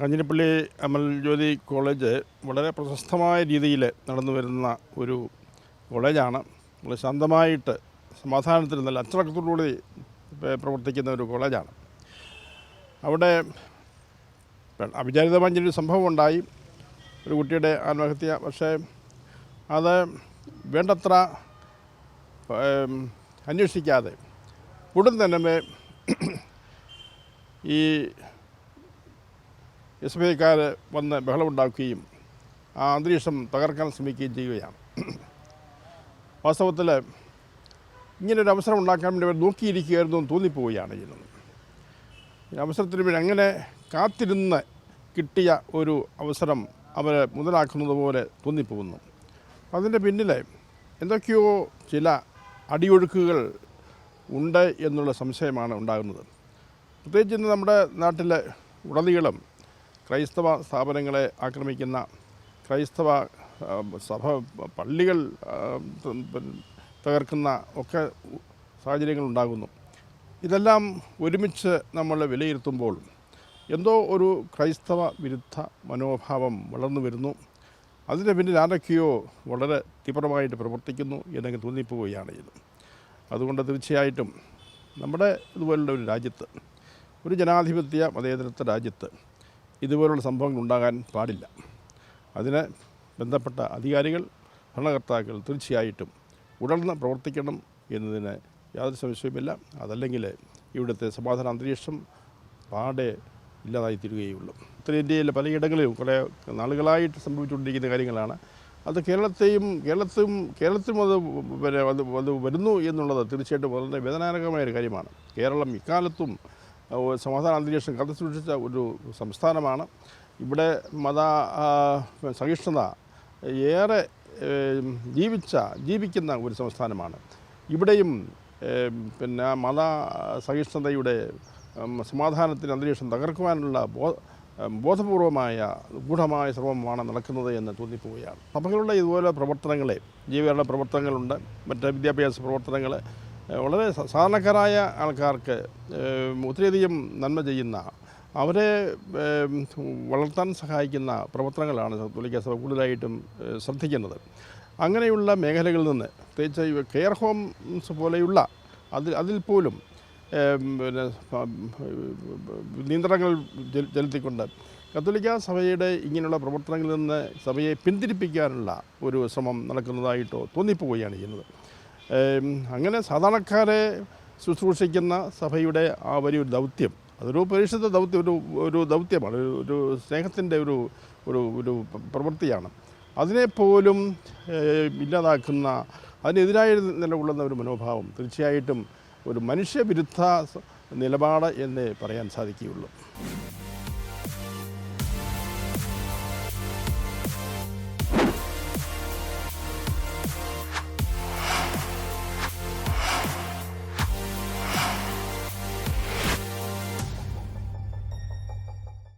Kanjirappally Amal Jyothi college വളരെ പ്രശസ്തമായ രീതിയിൽ നടന്നു വരുന്ന ഒരു കോളേജാണ്. വളരെ ശാന്തമായിട്ട് സമാധാനത്തിൽ നല്ല അച്ചടക്കത്തോടുകൂടി പ്രവർത്തിക്കുന്ന ഒരു കോളേജാണ്. അവിടെ അവിചാരിതമായ ഒരു സംഭവം ഉണ്ടായി. ഒരു കുട്ടിയുടെ ആത്മഹത്യ. പക്ഷേ അത് വേണ്ടത്ര അന്വേഷിക്കാതെ ഉടൻ തന്നെ ഈ എസ് ബി ഐക്കാർ വന്ന് ബഹളമുണ്ടാക്കുകയും ആ അന്തരീക്ഷം തകർക്കാൻ ശ്രമിക്കുകയും ചെയ്യുകയാണ്. വാസ്തവത്തിൽ ഇങ്ങനൊരു അവസരം ഉണ്ടാക്കാൻ വേണ്ടി അവർ നോക്കിയിരിക്കുകയായിരുന്നു എന്ന് തോന്നിപ്പോവുകയാണ് ചെയ്യുന്നത്. അവസരത്തിന് വേണ്ടി അങ്ങനെ കാത്തിരുന്ന് കിട്ടിയ ഒരു അവസരം അവർ മുതലാക്കുന്നത് പോലെ തോന്നിപ്പോകുന്നു. അതിന്റെ പിന്നിൽ എന്തൊക്കെയോ ചില അടിയൊഴുക്കുകൾ ഉണ്ട് എന്നുള്ള സംശയമാണ് ഉണ്ടാകുന്നത്. പ്രത്യേകിച്ച് ഇന്ന് നമ്മുടെ നാട്ടിലെ ഉടനീളം ക്രൈസ്തവ സ്ഥാപനങ്ങളെ ആക്രമിക്കുന്ന ക്രൈസ്തവ സഭ പള്ളികൾ തകർക്കുന്ന ഒക്കെ സാഹചര്യങ്ങളുണ്ടാകുന്നു ഇതെല്ലാം ഒരുമിച്ച് നമ്മൾ വിലയിരുത്തുമ്പോൾ എന്തോ ഒരു ക്രൈസ്തവ വിരുദ്ധ മനോഭാവം വളർന്നു വരുന്നു. അതിന്റെ പിന്നിൽ ആരൊക്കെയോ വളരെ തീവ്രമായിട്ട് പ്രവർത്തിക്കുന്നു എന്നൊക്കെ തോന്നിപ്പോവുകയാണ് ഇത്. അതുകൊണ്ട് തീർച്ചയായിട്ടും നമ്മുടെ ഇതുപോലുള്ള ഒരു രാജ്യത്ത് ഒരു ജനാധിപത്യ മതേതരത്വ രാജ്യത്ത് ഇതുപോലുള്ള സംഭവങ്ങൾ ഉണ്ടാകാൻ പാടില്ല. അതിന് ബന്ധപ്പെട്ട അധികാരികൾ ഭരണകർത്താക്കൾ തീർച്ചയായിട്ടും ഉടർന്ന് പ്രവർത്തിക്കണം എന്നതിന് യാതൊരു സംശയവുമില്ല. അതല്ലെങ്കിൽ ഇവിടുത്തെ സമാധാന അന്തരീക്ഷം പാടെ ഇല്ലാതായി തീരുകയുള്ളൂ ഉത്തരേന്ത്യയിലെ പലയിടങ്ങളിലും കുറേ നാളുകളായിട്ട് സംഭവിച്ചുകൊണ്ടിരിക്കുന്ന കാര്യങ്ങളാണ്. അത് കേരളത്തെയും കേരളത്തും കേരളത്തിലും അത് പിന്നെ അത് അത് വരുന്നു എന്നുള്ളത് തീർച്ചയായിട്ടും വളരെ വേദനാനകമായ ഒരു കാര്യമാണ്. കേരളം ഇക്കാലത്തും സമാധാന അന്തരീക്ഷം കാത്തു സൂക്ഷിച്ച ഒരു സംസ്ഥാനമാണ്. ഇവിടെ മത സഹിഷ്ണുത ഏറെ ജീവിച്ച ജീവിക്കുന്ന ഒരു സംസ്ഥാനമാണ്. ഇവിടെയും പിന്നെ മത സഹിഷ്ണുതയുടെ സമാധാനത്തിന് അന്തരീക്ഷം തകർക്കുവാനുള്ള ബോ ബോധപൂർവമായ ഗൂഢമായ ശ്രമമാണ് നടക്കുന്നത് എന്ന് തോന്നിപ്പോവുകയാണ്. സഭകളുടെ ഇതുപോലെ പ്രവർത്തനങ്ങളെ ജീവികളുടെ പ്രവർത്തനങ്ങളുണ്ട്. മറ്റ് വിദ്യാഭ്യാസ പ്രവർത്തനങ്ങൾ വളരെ സാധാരണക്കാരായ ആൾക്കാർക്ക് ഒത്തിരിയധികം നന്മ ചെയ്യുന്ന അവരെ വളർത്താൻ സഹായിക്കുന്ന പ്രവർത്തനങ്ങളാണ് കത്തോലിക്ക സഭ കൂടുതലായിട്ടും ശ്രദ്ധിക്കുന്നത്. അങ്ങനെയുള്ള മേഖലകളിൽ നിന്ന് പ്രത്യേകിച്ച് കെയർ ഹോംസ് പോലെയുള്ള അതിൽ അതിൽ പോലും പിന്നെ നിയന്ത്രണങ്ങൾ ചെലുത്തിക്കൊണ്ട് കത്തോലിക്ക സഭയുടെ ഇങ്ങനെയുള്ള പ്രവർത്തനങ്ങളിൽ നിന്ന് സഭയെ പിന്തിരിപ്പിക്കാനുള്ള ഒരു ശ്രമം നടക്കുന്നതായിട്ടോ തോന്നിപ്പോവുകയാണ് ചെയ്യുന്നത്. അങ്ങനെ സാധാരണക്കാരെ ശുശ്രൂഷിക്കുന്ന സഭയുടെ ആ വലിയൊരു ദൗത്യം. അതൊരു പരിശുദ്ധ ദൗത്യം ഒരു ഒരു ദൗത്യമാണ്. ഒരു ഒരു സ്നേഹത്തിന്റെ ഒരു ഒരു ഒരു പ്രവൃത്തിയാണ്. അതിനെപ്പോലും ഇല്ലാതാക്കുന്ന അതിനെതിരായി നിലകൊള്ളുന്ന ഒരു മനോഭാവം തീർച്ചയായിട്ടും ഒരു മനുഷ്യവിരുദ്ധ നിലപാട് എന്നേ പറയാൻ സാധിക്കുകയുള്ളൂ.